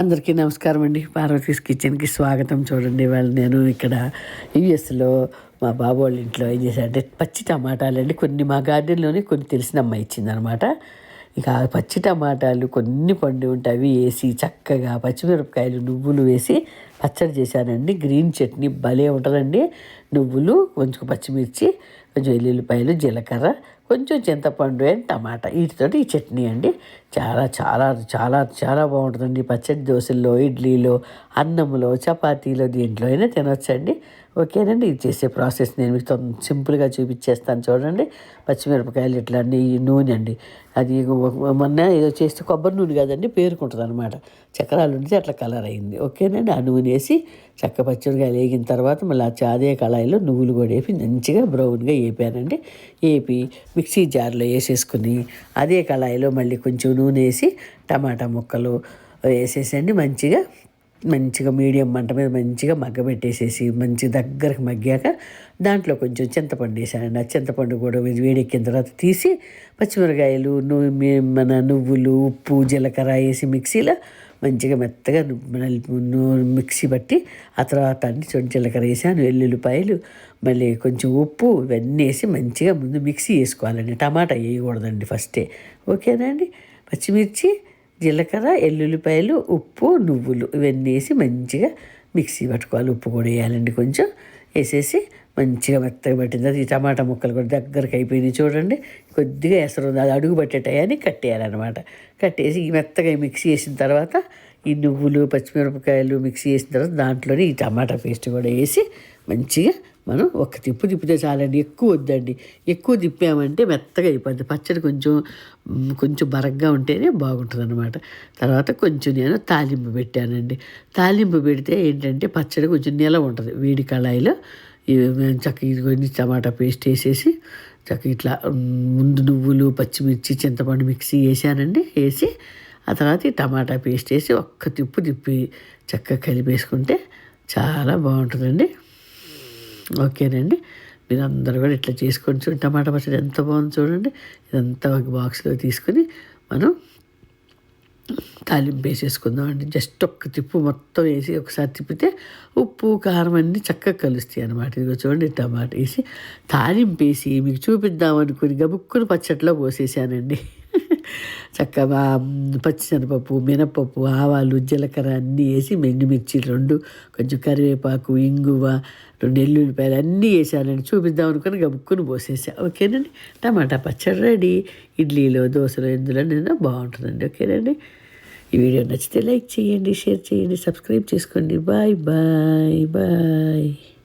అందరికీ నమస్కారం అండి. పార్వతీస్ కిచెన్కి స్వాగతం చూడండి. వాళ్ళు నేను ఇక్కడ యుఎస్లో మా బాబు వాళ్ళ ఇంట్లో ఏం చేశారంటే పచ్చి టమాటాలు అండి. కొన్ని మా గార్డెన్లోనే కొన్ని తెలిసిన అమ్మాయి ఇచ్చిందనమాట ఇక ఆ పచ్చి టమాటాలు కొన్ని పండు ఉంటాయి. అవి వేసి చక్కగా పచ్చిమిరపకాయలు నువ్వులు వేసి పచ్చడి చేశానండి. గ్రీన్ చట్నీ భలే ఉంటుందండి. నువ్వులు కొంచెం పచ్చిమిర్చి కొంచెం వెల్లుల్లిపాయలు జీలకర్ర కొంచెం చింతపండు అండ్ టమాటా. వీటితోటి ఈ చట్నీ అండి. చాలా చాలా చాలా చాలా బాగుంటుందండి. పచ్చడి దోశల్లో ఇడ్లీలో అన్నంలో చపాతీలో దీంట్లో అయినా తినొచ్చండి. ఓకేనండి. ఇది చేసే ప్రాసెస్ నేను మీకు సింపుల్గా చూపించేస్తాను చూడండి. పచ్చిమిరపకాయలు ఇట్లా నెయ్యి నూనె అండి. అది మొన్న ఏదో చేస్తే కొబ్బరి నూనె కాదండి పేరుకుంటుంది అనమాట చక్రాలు ఉంటే అట్లా కలర్ అయింది. ఓకేనండి. ఆ నూనె వేసి చక్క పచ్చిమిరకాయలు వేగిన తర్వాత మళ్ళీ అదే కళాయిలో నువ్వులు కూడా వేపి మంచిగా బ్రౌన్గా వేపానండి వేపి మిక్సీ జార్లో వేసేసుకుని అదే కళాయిలో మళ్ళీ కొంచెం నూనె వేసి టమాటా ముక్కలు వేసేసండి మంచిగా మంచిగా మీడియం మంట మీద మంచిగా మగ్గబెట్టేసేసి మంచి దగ్గరకు మగ్గాక దాంట్లో కొంచెం చింతపండు వేసానండి. ఆ చింతపండు కూడా వేడెక్కిన తర్వాత తీసి పచ్చిమిరకాయలు మన నువ్వులు ఉప్పు జీలకర్ర వేసి మిక్సీలో మంచిగా మెత్తగా మిక్సీ పట్టి ఆ తర్వాత అన్ని చొంటి జీలకర్ర వేసాను వెల్లుల్లిపాయలు మళ్ళీ కొంచెం ఉప్పు ఇవన్నీ వేసి మంచిగా ముందు మిక్సీ వేసుకోవాలండి టమాటా వేయకూడదండి ఫస్టే. ఓకేనా అండి? పచ్చిమిర్చి జీలకర్ర ఎల్లుల్లిపాయలు ఉప్పు నువ్వులు ఇవన్నీ వేసి మంచిగా మిక్సీ పట్టుకోవాలి. ఉప్పు కూడా వేయాలండి కొంచెం. వేసేసి మంచిగా మెత్తగా పట్టింది. అది టమాటా ముక్కలు కూడా దగ్గరకు అయిపోయినాయి చూడండి. కొద్దిగా ఎసరు ఉంది అది అడుగు పట్టేటయని కట్టేయాలన్నమాట. కట్టేసి ఈ మెత్తగా మిక్సీ చేసిన తర్వాత ఈ నువ్వులు పచ్చిమిరపకాయలు మిక్సీ చేసిన తర్వాత దాంట్లోనే ఈ టమాటా పేస్ట్ కూడా వేసి మంచిగా మనం ఒక తిప్పు తిప్పితే చాలండి. ఎక్కువ వద్దండి. ఎక్కువ తిప్పామంటే మెత్తగా అయిపోద్ది. పచ్చడి కొంచెం కొంచెం బరగ్గా ఉంటేనే బాగుంటుంది అనమాట తర్వాత కొంచెం నేను తాలింపు పెట్టానండి. తాలింపు పెడితే ఏంటంటే పచ్చడి కొంచెం నిలవ ఉంటుంది. వేడి కళాయిలో చక్క ఇది టమాటా పేస్ట్ వేసేసి చక్క ఇట్లా ముందు నువ్వులు పచ్చిమిర్చి చింతపండు మిక్సీ వేసానండి. వేసి ఆ తర్వాత ఈ టమాటా పేస్ట్ వేసి ఒక్క తిప్పు తిప్పి చక్కగా కలిపేసుకుంటే చాలా బాగుంటుందండి. ఓకేనండి. మీరు అందరూ కూడా ఇట్లా చేసుకొని చూడండి. టమాటా పచ్చడి ఎంత బాగుంది చూడండి. ఇదంతా ఒక బాక్స్లో తీసుకుని మనం తాలింపు వేసేసుకుందాం అండి. జస్ట్ ఒక్క తిప్పు మొత్తం వేసి ఒకసారి తిప్పితే ఉప్పు కారం అన్నీ చక్కగా కలుస్తాయి అనమాట ఇదిగో చూడండి టమాటా వేసి తాలింపు వేసి మీకు చూపిద్దాం అనుకుని గబుక్కుని పచ్చట్లో పోసేసానండి. చక్కగా పచ్చిశనగపప్పు మినపప్పు ఆవాలు జీలకర్ర అన్నీ వేసి మిర్చి రెండు కొంచెం కరివేపాకు ఇంగువ రెండు ఎల్లుల్లిపాయలు అన్నీ వేసానండి. చూపిద్దాం అనుకుని గబుక్కుని పోసేసా. ఓకేనండి? టమాటా పచ్చడి రెడీ. ఇడ్లీలో దోశలో ఎందులో నిన్న బాగుంటుందండి. ఓకేనండి? ఈ వీడియో నచ్చితే లైక్ చేయండి షేర్ చేయండి సబ్స్క్రైబ్ చేసుకోండి. Bye bye bye.